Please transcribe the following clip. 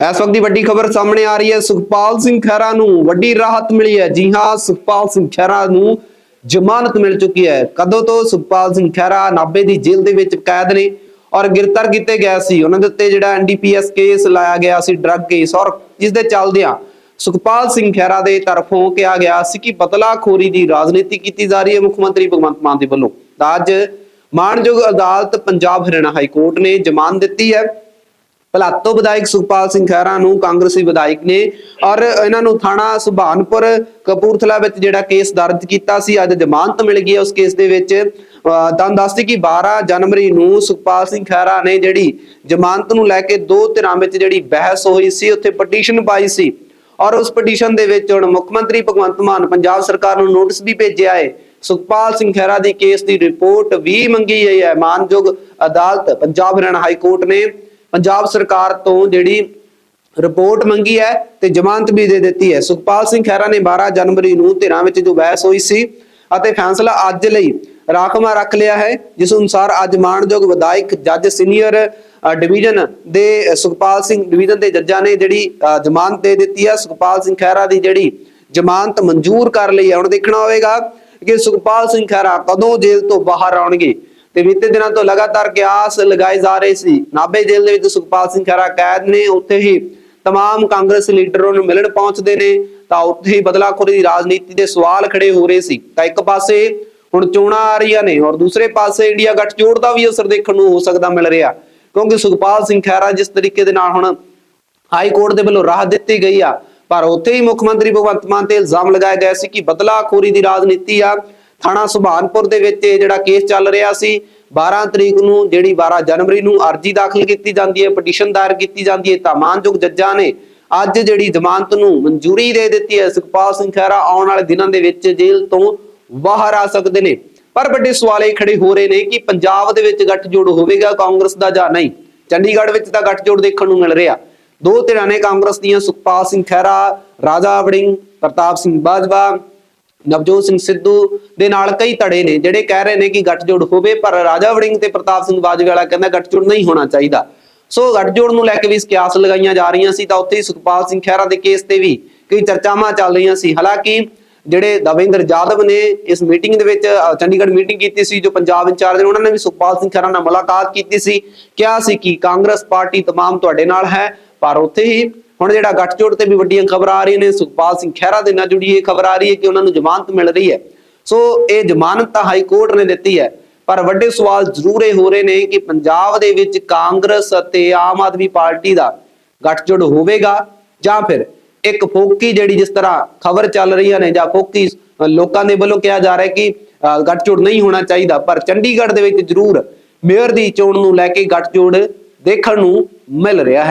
ਇਸ ਵਕਤ ਦੀ ਵੱਡੀ ਖਬਰ ਸਾਹਮਣੇ ਆ ਰਹੀ ਹੈ। ਸੁਖਪਾਲ ਸਿੰਘ ਖਹਿਰਾ ਨੂੰ ਵੱਡੀ ਰਾਹਤ ਮਿਲੀ ਹੈ। ਜੀ ਹਾਂ, ਸੁਖਪਾਲ ਸਿੰਘ ਖਹਿਰਾ ਨੂੰ ਜ਼ਮਾਨਤ ਮਿਲ ਚੁੱਕੀ ਹੈ। ਕਦੋਂ ਤੋਂ ਸੁਖਪਾਲ ਸਿੰਘ ਖਹਿਰਾ ਨਾਭੇ ਦੀ ਜੇਲ੍ਹ ਦੇ ਵਿੱਚ ਕੈਦ ਨੇ ਔਰ ਗ੍ਰਿਫਤਾਰ ਕੀਤੇ ਗਏ ਸੀ। ਉਹਨਾਂ ਦੇ ਉੱਤੇ ਜਿਹੜਾ ਐਨਡੀਪੀਐਸ ਕੇਸ ਲਾਇਆ ਗਿਆ ਸੀ, ਡਰੱਗ ਕੇਸ ਔਰ ਜਿਸ ਦੇ ਚੱਲਦਿਆਂ ਸੁਖਪਾਲ ਸਿੰਘ ਖਹਿਰਾ ਦੇ ਤਰਫੋਂ ਕਿਹਾ ਗਿਆ ਸੀ ਕਿ ਬਦਲਾਖੋਰੀ ਦੀ ਰਾਜਨੀਤੀ ਕੀਤੀ ਜਾ ਰਹੀ ਹੈ। ਮੁੱਖ ਮੰਤਰੀ ਭਗਵੰਤ ਮਾਨ ਦੇ ਵੱਲੋਂ ਤਾਂ ਅੱਜ ਮਾਣਯੋਗ ਅਦਾਲਤ ਪੰਜਾਬ ਹਰਿਆਣਾ ਹਾਈ ਕੋਰਟ ਨੇ ਜ਼ਮਾਨਤ ਦਿੱਤੀ ਹੈ। ਭਲਾਤੋ ਵਿਧਾਇਕ ਸੁਖਪਾਲ ਸਿੰਘ ਖਹਿਰਾ ਨੂੰ ਕਾਂਗਰਸੀ ਵਿਧਾਇਕ ਨੇ ਔਰ ਇਹਨਾਂ ਨੂੰ ਥਾਣਾ ਸੁਭਾਨਪੁਰ ਕਪੂਰਥਲਾ ਵਿੱਚ ਜਿਹੜਾ ਕੇਸ ਦਰਜ ਕੀਤਾ ਸੀ, ਅੱਜ ਜ਼ਮਾਨਤ ਮਿਲ ਗਈ ਹੈ ਉਸ ਕੇਸ ਦੇ ਵਿੱਚ। ਅਹ ਦੱਸਦੀ ਕਿ 12 ਜਨਵਰੀ ਨੂੰ ਸੁਖਪਾਲ ਸਿੰਘ ਖਹਿਰਾ ਨੇ ਜਿਹੜੀ ਜ਼ਮਾਨਤ ਨੂੰ ਲੈ ਕੇ ਦੋ ਧਿਰਾਂ ਵਿੱਚ ਜਿਹੜੀ ਬਹਿਸ ਹੋਈ ਸੀ, ਉੱਥੇ ਪਟੀਸ਼ਨ ਪਾਈ ਸੀ ਔਰ ਉਸ ਪਟੀਸ਼ਨ ਦੇ ਵਿੱਚ ਹੁਣ ਮੁੱਖ ਮੰਤਰੀ ਭਗਵੰਤ ਮਾਨ ਪੰਜਾਬ ਸਰਕਾਰ ਨੂੰ ਨੋਟਿਸ ਵੀ ਭੇਜਿਆ ਹੈ। ਸੁਖਪਾਲ ਸਿੰਘ ਖਹਿਰਾ ਦੀ ਕੇਸ ਦੀ ਰਿਪੋਰਟ ਵੀ ਮੰਗੀ ਗਈ ਹੈ। ਮਾਨਯੋਗ ਅਦਾਲਤ, ਪੰਜਾਬ ਹਰਿਆਣਾ ਹਾਈ ਕੋਰਟ ਨੇ ਪੰਜਾਬ ਸਰਕਾਰ ਤੋਂ ਜਿਹੜੀ ਰਿਪੋਰਟ ਮੰਗੀ ਹੈ ਤੇ ਜ਼ਮਾਨਤ ਵੀ ਦੇ ਦਿੱਤੀ ਹੈ। ਸੁਖਪਾਲ ਸਿੰਘ ਖਹਿਰਾ ਨੇ 12 ਜਨਵਰੀ ਨੂੰ ਧਿਰਾਂ ਵਿੱਚ ਜੋ ਬਹਿਸ ਹੋਈ ਸੀ ਅਤੇ ਫੈਸਲਾ ਅੱਜ ਲਈ ਰਾਖਵਾ ਰੱਖ ਲਿਆ ਹੈ, ਜਿਸ ਅਨੁਸਾਰ ਅੱਜ ਮਾਣਯੋਗ ਵਿਧਾਇਕ, ਜੱਜ, ਸੀਨੀਅਰ ਡਿਵੀਜ਼ਨ ਦੇ ਸੁਖਪਾਲ ਸਿੰਘ, ਡਿਵੀਜ਼ਨ ਦੇ ਜੱਜਾਂ ਨੇ ਜਿਹੜੀ ਜ਼ਮਾਨਤ ਦੇ ਦਿੱਤੀ ਹੈ। ਸੁਖਪਾਲ ਸਿੰਘ ਖਹਿਰਾ ਦੀ ਜਿਹੜੀ ਜ਼ਮਾਨਤ ਮਨਜ਼ੂਰ ਕਰ ਲਈ ਹੈ, ਹੁਣ ਦੇਖਣਾ ਹੋਵੇਗਾ ਕਿ ਸੁਖਪਾਲ ਸਿੰਘ ਖਹਿਰਾ ਕਦੋਂ ਜੇਲ੍ਹ ਤੋਂ ਬਾਹਰ ਆਉਣਗੇ। ਤੇ ਬੀਤੇ ਦਿਨਾਂ ਤੋਂ ਲਗਾਤਾਰ ਕਿਆਸ ਲਗਾਏ ਜਾ ਰਹੇ ਸੀ ਨਾਭੇ ਜੇਲ੍ਹ ਦੇ ਵਿੱਚ ਸੁਖਪਾਲ ਸਿੰਘ ਖਹਿਰਾ ਕੈਦ ਨੇ ਉੱਥੇ ਹੀ तमाम ਕਾਂਗਰਸ ਲੀਡਰਾਂ ਨੂੰ ਮਿਲਣ ਪਹੁੰਚਦੇ ਨੇ ਤਾਂ ਉੱਥੇ ਹੀ ਬਦਲਾਖੋਰੀ ਦੀ ਰਾਜਨੀਤੀ ਦੇ ਸਵਾਲ ਖੜੇ ਹੋ ਰਹੇ ਸੀ ਤਾਂ ਇੱਕ ਪਾਸੇ ਹੁਣ ਚੋਣਾਂ ਆ ਰਹੀਆਂ ਨੇ ਔਰ ਦੂਸਰੇ ਪਾਸੇ ਇੰਡੀਆ ਗੱਠਜੋੜ ਦਾ ਵੀ ਅਸਰ ਦੇਖਣ ਨੂੰ ਹੋ ਸਕਦਾ ਮਿਲ ਰਿਹਾ ਕਿਉਂਕਿ ਸੁਖਪਾਲ ਸਿੰਘ ਖਹਿਰਾ ਜਿਸ ਤਰੀਕੇ ਦੇ ਨਾਲ ਹੁਣ ਹਾਈ ਕੋਰਟ ਦੇ ਵੱਲੋਂ ਰਾਹਤ ਦਿੱਤੀ ਗਈ ਆ ਪਰ ਉੱਥੇ ਹੀ ਮੁੱਖ ਮੰਤਰੀ ਭਗਵੰਤ ਮਾਨ ਤੇ ਇਲਜ਼ਾਮ ਲਗਾਇਆ ਗਿਆ ਸੀ ਕਿ ਬਦਲਾਖੋਰੀ ਦੀ ਰਾਜਨੀਤੀ ਆ ਥਾਣਾ ਸੁਭਾਨਪੁਰ ਦੇ ਵਿੱਚ ਇਹ ਜਿਹੜਾ ਕੇਸ ਚੱਲ ਰਿਹਾ ਸੀ 12 ਤਰੀਕ ਨੂੰ ਜਿਹੜੀ 12 ਜਨਵਰੀ ਨੂੰ ਅਰਜੀ ਦਾਖਲ ਕੀਤੀ ਜਾਂਦੀ ਹੈ ਪਟੀਸ਼ਨ ਦਾਇਰ ਕੀਤੀ ਜਾਂਦੀ ਹੈ, ਤਾਂ ਮਾਨਯੋਗ ਜੱਜਾਂ ਨੇ ਅੱਜ ਜਿਹੜੀ ਜ਼ਮਾਨਤ ਨੂੰ ਮਨਜ਼ੂਰੀ ਦੇ ਦਿੱਤੀ ਹੈ, ਸੁਖਪਾਲ ਸਿੰਘ ਖਹਿਰਾ ਆਉਣ ਵਾਲੇ ਦਿਨਾਂ ਦੇ ਵਿੱਚ ਜੇਲ੍ਹ ਤੋਂ ਬਾਹਰ ਆ ਸਕਦੇ ਨੇ। ਪਰ ਵੱਡੇ ਸਵਾਲ ਇਹ ਖੜੇ ਹੋ ਰਹੇ ਨੇ ਕਿ ਪੰਜਾਬ ਦੇ ਵਿੱਚ ਗੱਠਜੋੜ ਹੋਵੇਗਾ ਕਾਂਗਰਸ ਦਾ ਜਾਂ ਨਹੀਂ। ਚੰਡੀਗੜ੍ਹ ਵਿੱਚ ਤਾਂ ਗੱਠਜੋੜ ਦੇਖਣ ਨੂੰ ਮਿਲ ਰਿਹਾ। ਦੋ ਧਿਰਾਂ ਨੇ ਕਾਂਗਰਸ ਦੀਆਂ ਸੁਖਪਾਲ ਸਿੰਘ ਖਹਿਰਾ, ਰਾਜਾ ਵੜਿੰਗ, ਪ੍ਰਤਾਪ ਸਿੰਘ ਬਾਜਵਾ ਨਵਜੋਤ ਸਿੰਘ ਸਿੱਧੂ ਦੇ ਨਾਲ ਕਈ ਧੜੇ ਨੇ ਜਿਹੜੇ ਕਹਿ ਰਹੇ ਨੇ ਕਿ ਗੱਠਜੋੜ ਹੋਵੇ ਪਰ ਰਾਜਾ ਵੜਿੰਗ ਤੇ ਪ੍ਰਤਾਪ ਸਿੰਘ ਬਾਜਵਾ ਵਾਲਾ ਕਹਿੰਦਾ ਗੱਠਜੋੜ ਨਹੀਂ ਹੋਣਾ ਚਾਹੀਦਾ ਸੋ ਗੱਠਜੋੜ ਨੂੰ ਲੈ ਕੇ ਵੀ ਕਿਆਸ ਲਗਾਈਆਂ ਜਾ ਰਹੀਆਂ ਸੀ ਤਾਂ ਉੱਥੇ ਹੀ ਸੁਖਪਾਲ ਸਿੰਘ ਖਹਿਰਾ ਦੇ ਕੇਸ ਤੇ ਵੀ ਕਈ ਚਰਚਾਵਾਂ ਚੱਲ ਰਹੀਆਂ ਸੀ ਹਾਲਾਂਕਿ ਜਿਹੜੇ ਦਵਿੰਦਰ ਜਾਦਵ ਨੇ ਇਸ ਮੀਟਿੰਗ ਦੇ ਵਿੱਚ ਅ, ਚੰਡੀਗੜ੍ਹ ਮੀਟਿੰਗ ਕੀਤੀ ਸੀ ਜੋ ਪੰਜਾਬ ਇੰਚਾਰਜ ਨੇ ਉਹਨਾਂ ਨੇ ਵੀ ਸੁਖਪਾਲ ਸਿੰਘ ਖਹਿਰਾ ਨਾਲ ਮੁਲਾਕਾਤ ਕੀਤੀ ਸੀ ਕਿਹਾ ਸੀ ਕਿ ਕਾਂਗਰਸ ਪਾਰਟੀ तमाम ਤੁਹਾਡੇ ਨਾਲ ਹੈ ਪਰ ਉੱਥੇ ਹੀ ਹੁਣ ਜਿਹੜਾ ਗੱਠਜੋੜ ਤੇ ਵੀ ਵੱਡੀਆਂ ਖਬਰਾਂ ਆ ਰਹੀਆਂ ਨੇ ਸੁਖਪਾਲ ਸਿੰਘ ਖਹਿਰਾ ਦੇ ਨਾਲ ਜੁੜੀ ਇਹ ਖਬਰ ਆ ਰਹੀ ਹੈ ਕਿ ਉਹਨਾਂ ਨੂੰ ਜ਼ਮਾਨਤ ਮਿਲ ਰਹੀ ਹੈ। ਸੋ ਇਹ ਜ਼ਮਾਨਤ ਤਾਂ ਹਾਈ ਕੋਰਟ ਨੇ ਦਿੱਤੀ ਹੈ ਪਰ ਵੱਡੇ ਸਵਾਲ ਜ਼ਰੂਰ ਇਹ ਹੋ ਰਹੇ ਨੇ ਕਿ ਪੰਜਾਬ ਦੇ ਵਿੱਚ ਕਾਂਗਰਸ ਅਤੇ ਆਮ ਆਦਮੀ ਪਾਰਟੀ ਦਾ ਗੱਠਜੋੜ ਹੋਵੇਗਾ ਜਾਂ ਫਿਰ ਇੱਕ ਫੋਕੀ ਜਿਹੜੀ ਜਿਸ ਤਰ੍ਹਾਂ ਖਬਰ ਚੱਲ ਰਹੀਆਂ ਨੇ ਜਾਂ ਫੋਕੀ ਲੋਕਾਂ ਦੇ ਵੱਲੋਂ ਕਿਹਾ ਜਾ ਰਿਹਾ ਕਿ ਅ, ਗੱਠਜੋੜ ਨਹੀਂ ਹੋਣਾ ਚਾਹੀਦਾ ਪਰ ਚੰਡੀਗੜ੍ਹ ਦੇ ਵਿੱਚ ਜ਼ਰੂਰ ਮੇਅਰ ਦੀ ਚੋਣ ਨੂੰ ਲੈ ਕੇ ਗੱਠਜੋੜ ਦੇਖਣ ਨੂੰ ਮਿਲ ਰਿਹਾ ਹੈ।